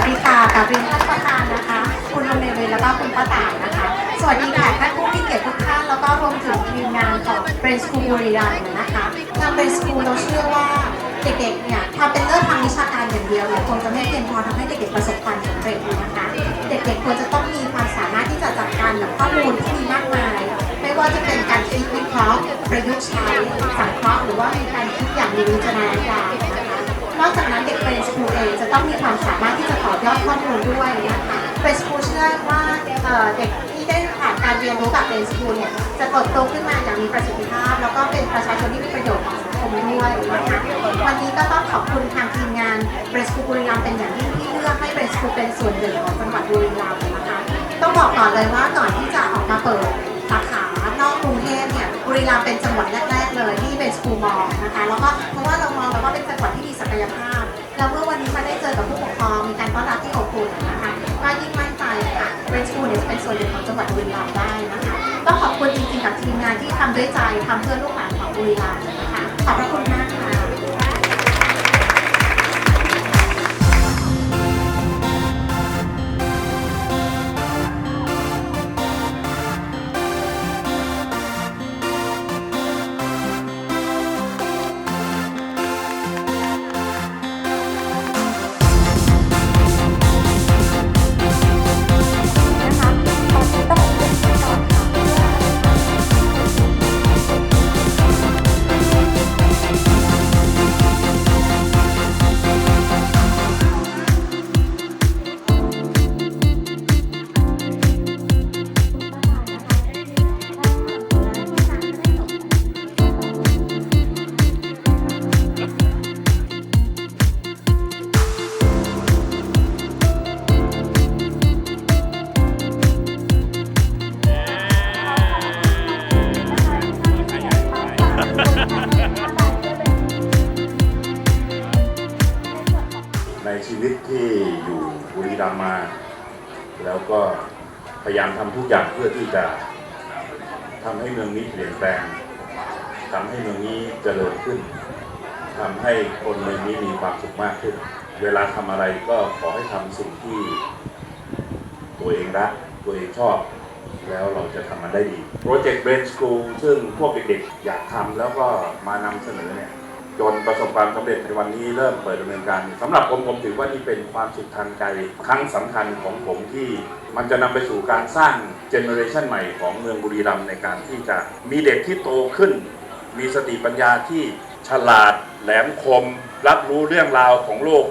วัสดีค่ะกับเรียนท่านประธานนะคะ คุณลุงเนวินแล้วก็คุณป้าต่างนะคะ สวัสดีค่ะท่านผู้ที่เกียรติทุกท่านแล้วก็รวมถึงทีมงานของเบรนสคูลบุรีรัมย์นะคะทางเบรนสคูลเราเชื่อว่าเด็กๆเนี่ยถ้าเป็นเรื่อทางวิชาการอย่างเดียวเนี่ยคงจะไม่เพียงพอทำให้เด็กๆประสบความสำเร็จนะคะ เด็กๆควรจะต้องมีความสามารถที่จะจัดการกับข้อมูลที่มีมากมาย ไม่ว่าจะเป็นการคิดวิเคราะห์ประยุกต์ใช้สังเคราะห์หรือว่าในการคิดอย่างมีวิจารณญาณ นอกจากนั้นเด็กเบรนสคูเองจะต้องมีความสามารถที่จะต่อยอดข้อมูลด้วยนะคะเบรนสคูเชื่อว่าเด็กที่ได้ผ่านการเรียนรู้กับเบรนสคูเนี่ยจะเติบโตขึ้นมาอย่างมีประสิทธิภาพ แล้วก็เป็นประชาชนที่มีประโยชน์ต่อสังคมด้วยนะคะวันนี้ก็ต้องขอบคุณทางทีมงานเบรนสคูบุรีรัมย์เป็นอย่างยิ่งที่เลือกให้เบรนสคูเป็นส่วนหนึ่งของจังหวัดบุรีรัมย์นะคะต้องบอกก่อนเลยว่าก่อนที่จะออกมาเปิดสาขา บุรีรัมย์เป็นจังหวัดแรกๆเลยที่เป็นสกูมองนะคะแล้วก็เพราะว่าเรามองแล้วว่าเป็นจังหวัดที่มีศักยภาพ แล้วเมื่อวันนี้มาได้เจอกับผู้ปกครองมีการต้อนรับที่อบอุ่นนะคะก็ยิ่งมั่นใจค่ะเรนสกูเนี่ยจะเป็นส่วนหนึ่งของจังหวัดบุรีรัมย์ได้นะคะต้องขอบคุณจริงๆกับทีมงานที่ทำด้วยใจทำเพื่อลูกหลานของบุรีรัมย์นะคะขอบพระคุณมากค่ะ พยายามทำทุกอย่างเพื่อที่จะทำให้เมืองนี้เปลี่ยนแปลงทำให้เมืองนี้เจริญขึ้นทำให้คนเมืองนี้มีความสุขมากขึ้น เวลาทำอะไรก็ขอให้ทำสิ่งที่ตัวเองรักตัวเองชอบ แล้วเราจะทำมันได้ดีโปรเจกต์ Brain School ซึ่งพวกเด็กๆอยากทำแล้วก็มานำเสนอเนี่ย จนประสบความสำเร็จในวันนี้เริ่มเปิดดำเนินการสำหรับผมผมถือว่านี่เป็นความสุขทางใจครั้งสำคัญของผมที่มันจะนำไปสู่การสร้างเจเนอเรชันใหม่ของเมืองบุรีรัมย์ในการที่จะมีเด็กที่โตขึ้น มีสติปัญญาที่ฉลาดแหลมคม รับรู้เรื่องราวของโลก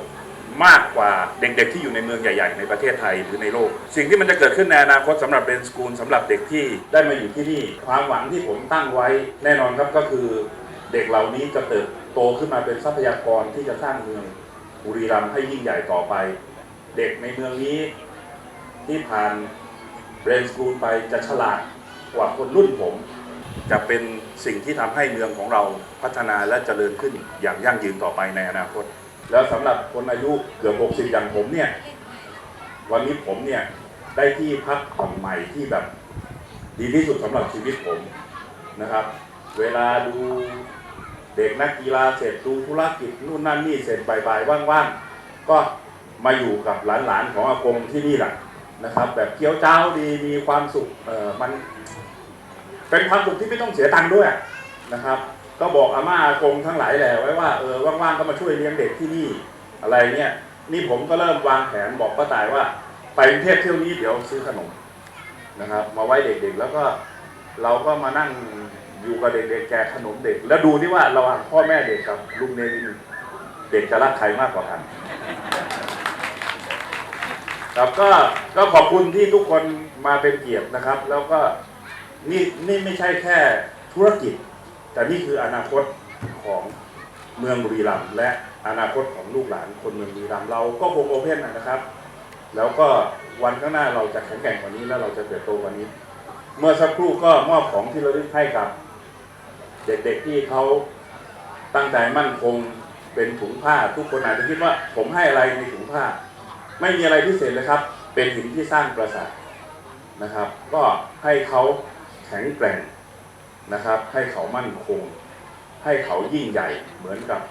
มากกว่าเด็กๆ ที่อยู่ในเมืองใหญ่ๆ ในประเทศไทยหรือในโลก สิ่งที่มันจะเกิดขึ้นในอนาคตสำหรับเรนสกูลสำหรับเด็กที่ได้มาอยู่ที่นี่ ความหวังที่ผมตั้งไว้แน่นอนครับก็คือเด็กเหล่านี้จะเติบ โตขึ้นมาเป็นทรัพยากรที่จะสร้างเมืองบุรีรัมย์ให้ยิ่งใหญ่ต่อไป เด็กในเมืองนี้ที่ผ่านเรนสกูลไปจะฉลาดกว่าคนรุ่นผม จะเป็นสิ่งที่ทำให้เมืองของเราพัฒนาและเจริญขึ้นอย่างยั่งยืนต่อไปในอนาคต แล้วสำหรับคนอายุเกือบ 60 อย่างผมเนี่ยวันนี้ผมเนี่ยได้ที่พักผ่อนใหม่ที่แบบดีที่สุดสำหรับชีวิตผมนะครับ เวลาดู เด็กนักกีฬาเสร็จดูธุรกิจนู่นนั่นนี่เสร็จบ่ายๆว่างๆ ก็มาอยู่กับหลานๆของอากงที่นี่แหละนะครับ แบบเคี้ยวเจ้าดีมีความสุขเออมัน เป็นความสุขที่ไม่ต้องเสียตังค์ด้วยนะครับ ก็บอกอาม่าอากงทั้งหลายแหละไว้ว่าเออว่างๆก็มาช่วยเลี้ยงเด็กที่นี่อะไรเนี่ยนี่ผมก็เริ่มวางแผนบอกป้าตายว่า ไปกรุงเทพเที่ยวนี้เดี๋ยวซื้อขนมนะครับ มาไว้เด็กๆแล้วก็เราก็มานั่ง อยู่กับเด็กๆแจกขนมเด็ก แล้วดูที่ว่าระหว่างพ่อแม่เด็กกับลุงเนวินเด็กจะรักใครมากกว่ากันครับก็ก็ขอบคุณที่ทุกคนมาเป็นเกียรตินะครับ แล้วก็นี่นี่ไม่ใช่แค่ธุรกิจ แต่นี่คืออนาคตของเมืองบุรีรัมย์และอนาคตของลูกหลานคนเมืองบุรีรัมย์เราก็คงโอเพนนะครับ แล้วก็วันข้างหน้าเราจะแข็งแกร่งกว่านี้แล้วเราจะเติบโตกว่านี้ เมื่อสักครู่ก็มอบของที่ระลึกให้กับ เด็กๆที่เขาตั้งใจมั่นคงเป็นถุงผ้า ทุกคนอาจจะคิดว่าผมให้อะไรในถุงผ้า ไม่มีอะไรพิเศษเลยครับ เป็นหินที่สร้างปราสาทนะครับ ก็ให้เขาแข็งแกร่งนะครับ ให้เขามั่นคง ให้เขายิ่งใหญ่เหมือนกับ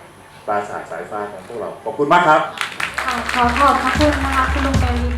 ปราสาทสายฟ้าของพวกเราขอบคุณมากครับ ค่ะขอขอบพระคุณนะคะคุณลุงเดวิน